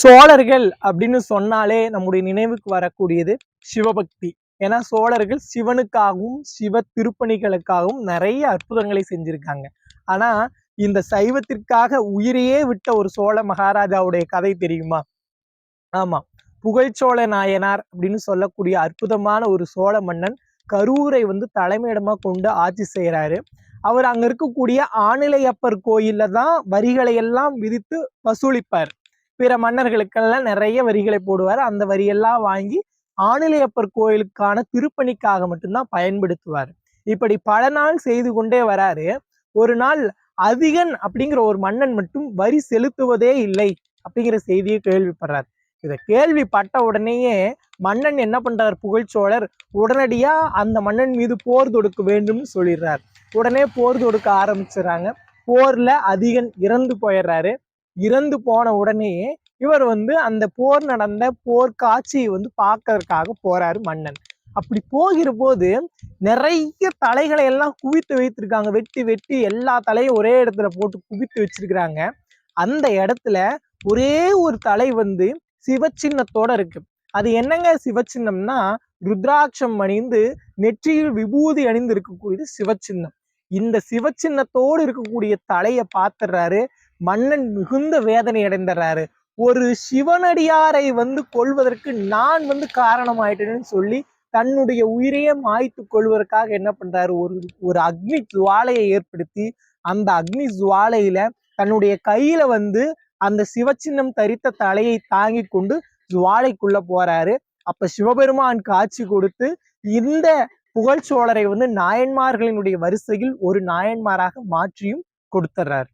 சோழர்கள் அப்படின்னு சொன்னாலே நம்முடைய நினைவுக்கு வரக்கூடியது சிவபக்தி. ஏன்னா சோழர்கள் சிவனுக்காகவும் சிவ திருப்பணிகளுக்காகவும் நிறைய அற்புதங்களை செஞ்சிருக்காங்க. ஆனா இந்த சைவத்திற்காக உயிரையே விட்ட ஒரு சோழ மகாராஜாவுடைய கதை தெரியுமா? ஆமா. புகழ்ச்சோழ நாயனார் அப்படின்னு சொல்லக்கூடிய அற்புதமான ஒரு சோழ மன்னன் கரூரை வந்து தலைமையிடமா கொண்டு ஆட்சி செய்கிறாரு அவர் அங்க இருக்கக்கூடிய ஆணிலையப்பர் கோயில்ல தான் வரிகளை எல்லாம் விதித்து வசூலிப்பார். பிற மன்னர்களுக்கெல்லாம் நிறைய வரிகளை போடுவார். அந்த வரியெல்லாம் வாங்கி ஆணிலையப்பர் கோயிலுக்கான திருப்பணிக்காக மட்டும்தான் பயன்படுத்துவார். இப்படி பல நாள் செய்து கொண்டே வராரு. ஒரு நாள் அதிகன் அப்படிங்கிற ஒரு மன்னன் மட்டும் வரி செலுத்துவதே இல்லை அப்படிங்கிற செய்தியை கேள்விப்படுறார். இதை கேள்விப்பட்ட உடனேயே மன்னன் என்ன பண்றார்? புகழ்ச்சோழர் உடனடியா அந்த மன்னன் மீது போர் தொடுக்க வேண்டும்னு சொல்லிடுறார். உடனே போர் தொடுக்க ஆரம்பிச்சிடுறாங்க. போர்ல அதிகன் இறந்து போயிடுறாரு. இறந்து போன உடனே இவர் வந்து அந்த போர் நடந்த போர் காட்சியை வந்து பார்க்கறதுக்காக போறாரு மன்னன். அப்படி போகிற போது நிறைய தலைகளை எல்லாம் குவித்து வைத்திருக்காங்க. வெட்டி வெட்டி எல்லா தலையும் ஒரே இடத்துல போட்டு குவித்து வச்சிருக்கிறாங்க. அந்த இடத்துல ஒரே ஒரு தலை வந்து சிவச்சின்னத்தோட இருக்கு. அது என்னங்க சிவச்சின்னம்னா ருத்ராட்சம் அணிந்து நெற்றியில் விபூதி அணிந்து இருக்கக்கூடியது சிவச்சின்னம். இந்த சிவச்சின்னத்தோடு இருக்கக்கூடிய தலையை பார்த்துடுறாரு. மன்னன் மிகுந்த வேதனை அடைந்துடுறாரு ஒரு சிவனடியாரை வந்து கொள்வதற்கு நான் வந்து காரணமாயிட்டேன்னு சொல்லி தன்னுடைய உயிரையே மாய்த்து கொள்வதற்காக என்ன பண்றாரு? ஒரு ஒரு அக்னி ஜுவாலையை ஏற்படுத்தி அந்த அக்னி ஜுவாலையில தன்னுடைய கையில வந்து அந்த சிவச்சின்னம் தரித்த தலையை தாங்கி கொண்டு ஜுவாலைக்குள்ள போறாரு. அப்ப சிவபெருமான் காட்சி கொடுத்து இந்த புகழ்ச்சோழரை வந்து நாயன்மார்களினுடைய வரிசையில் ஒரு நாயன்மாராக மாற்றியும் கொடுத்துட்றாரு